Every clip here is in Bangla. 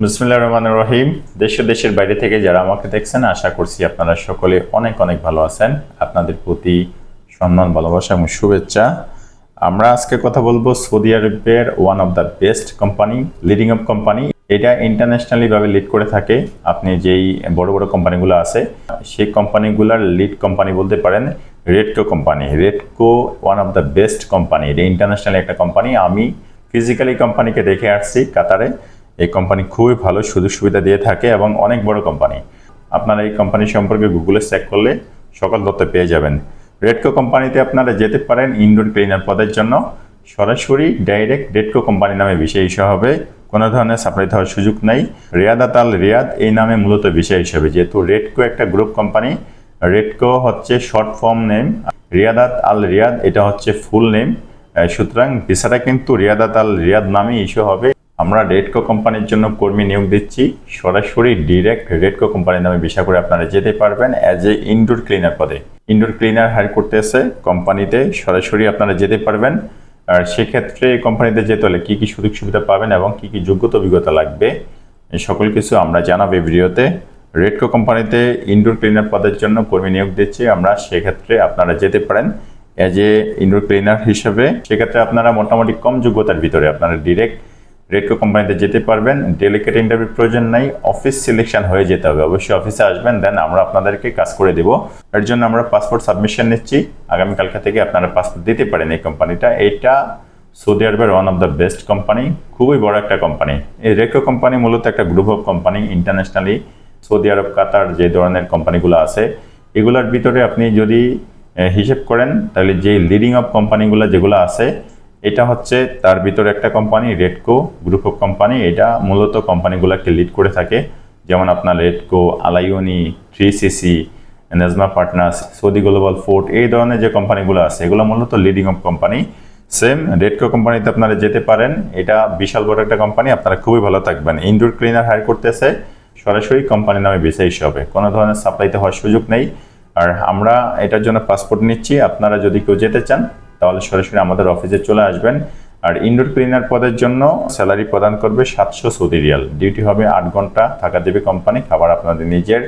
বিসমুল্লাহ রহমান রহিম। দেশ দেশের বাইরে থেকে যারা আমাকে দেখছেন, আশা করছি আপনারা সকলে অনেক অনেক ভালো আছেন। আপনাদের প্রতি সম্মান, ভালোবাসা এবং শুভেচ্ছা। আমরা আজকে কথা বলব সৌদি আরবের one of the best company leading of company এটা ইন্টারন্যাশনালি ভাবে লিড করে থাকে। আপনি যেই বড় বড় কোম্পানিগুলো আছে, সেই কোম্পানিগুলোর লিড কোম্পানি বলতে পারেন Redco company Redco one of the best company এটা ইন্টারন্যাশনাল একটা কোম্পানি আমি ফিজিক্যালি কোম্পানিকে দেখে আসছি কাতারে এই কোম্পানি খুবই ভালো সুযোগ সুবিধা দিয়ে থাকে এবং অনেক বড় কোম্পানি আপনারা এই কোম্পানি সম্পর্কে গুগলে চেক করলে সকল তথ্য পেয়ে যাবেন। রেডকো কোম্পানিতে আপনারা যেতে পারেন ইনডোর ক্লিনার পদের জন্য। সরাসরি ডাইরেক্ট রেডকো কোম্পানি নামে বিষয় হিসেবে হবে। কোনো ধরনের সাপ্লাই হওয়ার সুযোগ নেই। রিয়াদাত আল রিয়াদ এই নামে মূলত বিষয় হিসেবে যেহেতু রেডকো একটা গ্রুপ কোম্পানি রেডকো হচ্ছে short form name Riyadat al Riyadh এটা হচ্ছে ফুল নেম সুতরাং ভিসাটা কিন্তু রিয়াদাত আল রিয়াদ নামে ইস্যু হবে। আমরা রেডকো কোম্পানির জন্য কর্মী নিয়োগ দিচ্ছি। সরাসরি ডিরেক্ট রেডকো কোম্পানির নামে ভিসা করে আপনারা যেতে পারবেন অ্যাজ এ ইনডোর ক্লিনার পদে। ইনডোর ক্লিনার হায়ার করতে কোম্পানিতে সরাসরি আপনারা যেতে পারবেন। আর সেক্ষেত্রে কোম্পানিতে যেতে হলে কী কী সুযোগ সুবিধা পাবেন এবং কী কী যোগ্যতা, অভিজ্ঞতা লাগবে সকল কিছু আমরা জানাব ভিডিওতে। রেডকো কোম্পানিতে ইনডোর ক্লিনার পদের জন্য কর্মী নিয়োগ দিচ্ছি, আমরা সেক্ষেত্রে আপনারা যেতে পারেন অ্যাজ এ ইনডোর ক্লিনার হিসেবে। সেক্ষেত্রে আপনারা মোটামুটি কম যোগ্যতার ভিতরে আপনারা ডিরেক্ট রেডকো কোম্পানিতে যেতে পারবেন ডেলিকেট ইন্টারভিউ প্রয়োজন নাই অফিস সিলেকশন হয়ে যেতে হবে। অবশ্যই অফিসে আসবেন দেন আমরা আপনাদেরকে কাজ করে দেব। এর জন্য আমরা পাসপোর্ট সাবমিশন নিচ্ছি। আগামীকালকে থেকে আপনারা পাসপোর্ট দিতে পারেন এই কোম্পানিটা এটা সৌদি আরবের one of the best company খুবই বড় একটা কোম্পানি এই রেডকো কোম্পানি মূলত একটা group of company internationally Saudi Arab Qatar যে ধরনের কোম্পানিগুলো আছে। এগুলোর ভিতরে আপনি যদি হিসেব করেন, তাহলে যে লিডিং অফ কোম্পানিগুলো যেগুলো আছে এটা হচ্ছে তার ভিতরে একটা company Redco group of company এটা মূলত কোম্পানিগুলোকে লিড করে থাকে। যেমন আপনার রেডকো আলাইওনি three CC নেজমা partners Saudi global fort এই ধরনের যে কোম্পানিগুলো আছে, এগুলো মূলত leading of company same Redco কোম্পানিতে আপনারা যেতে পারেন। এটা বিশাল বড় একটা কোম্পানি আপনারা খুবই ভালো থাকবেন। ইনডোর ক্লিনার হায়ার করতেছে, সরাসরি কোম্পানি নামে বিষয় হিসাবে কোনো ধরনের সাপ্লাইতে হওয়ার সুযোগ নেই। আর আমরা এটার জন্য পাসপোর্ট নিচ্ছি। আপনারা যদি কেউ যেতে চান তাহলে সরাসরি আমাদের অফিসে চলে আসবেন। আর ইনডোর ক্লিনার পদের জন্য স্যালারি প্রদান করবে সাতশো সৌদি রিয়াল। ডিউটি হবে আট ঘণ্টা, থাকা দেবে কোম্পানি খাবার আপনাদের নিজের।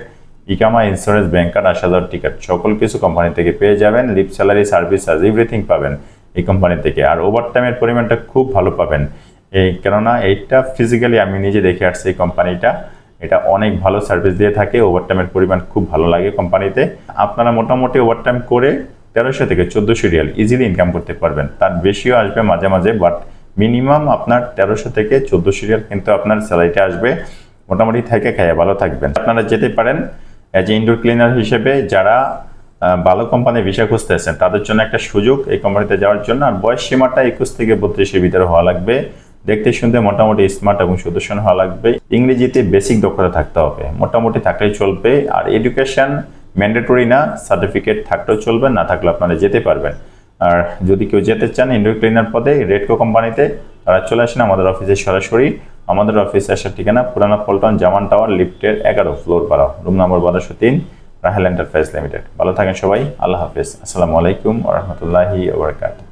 ইকামা ইন্স্যুরেন্স ব্যাংক কার্ড আশ হাজার টিকিট সকল কিছু কোম্পানি থেকে পেয়ে যাবেন। লিপ স্যালারি সার্ভিস আজ এভরিথিং পাবেন এই কোম্পানি থেকে। আর ওভারটাইমের পরিমাণটা খুব ভালো পাবেন। এই কেননা এইটা ফিজিক্যালি আমি নিজে দেখে আসছি এই কোম্পানিটা এটা অনেক ভালো সার্ভিস দিয়ে থাকে ওভারটাইমের পরিমাণ খুব ভালো লাগে কোম্পানিতে আপনারা মোটামুটি ওভারটাইম করে তেরোশো থেকে চোদ্দোশো রিয়াল ইজিলি ইনকাম করতে পারবেন। তার বেশিও আসবে মাঝে মাঝে বাট মিনিমাম আপনার তেরোশো থেকে চোদ্দোশো রিয়াল কিন্তু আপনার স্যালারিটা আসবে। মোটামুটি থেকে খাইয়ে ভালো থাকবেন। আপনারা যেতে পারেন অ্যাজ এ ইনডোর ক্লিনার হিসেবে, যারা ভালো কোম্পানির ভিসা খুঁজতেছেন, তাদের জন্য একটা সুযোগ এই কোম্পানিতে যাওয়ার জন্য। আর বয়স সীমাটা একুশ থেকে বত্রিশের ভিতরে হওয়া লাগবে। দেখতে শুনতে মোটামুটি স্মার্ট এবং সুদর্শন হওয়া লাগবে। ইংরেজিতে বেসিক দক্ষতা থাকতে হবে। মোটামুটি থাকলেই চলবে। আর এডুকেশন ম্যান্ডেটরি না সার্টিফিকেট থাকলেও চলবে, না থাকলে আপনারা যেতে পারবেন। আর যদি কেউ যেতে চান ইন্ডোর ক্লিনার পদে রেডকো কোম্পানিতে, তারা চলে আসেন আমাদের অফিসে সরাসরি। আমাদের অফিসে আসার ঠিকানা পুরানা পল্টন জামান টাওয়ার লিফটের এগারো ফ্লোর বারো রুম নম্বর বারোশো তিন, রাহেল এন্টারপ্রাইজ লিমিটেড ভালো থাকেন সবাই, আল্লাহ হাফিজ। আসসালামু আলাইকুম ওরহমতুল্লাহি ওবরাকাতুহ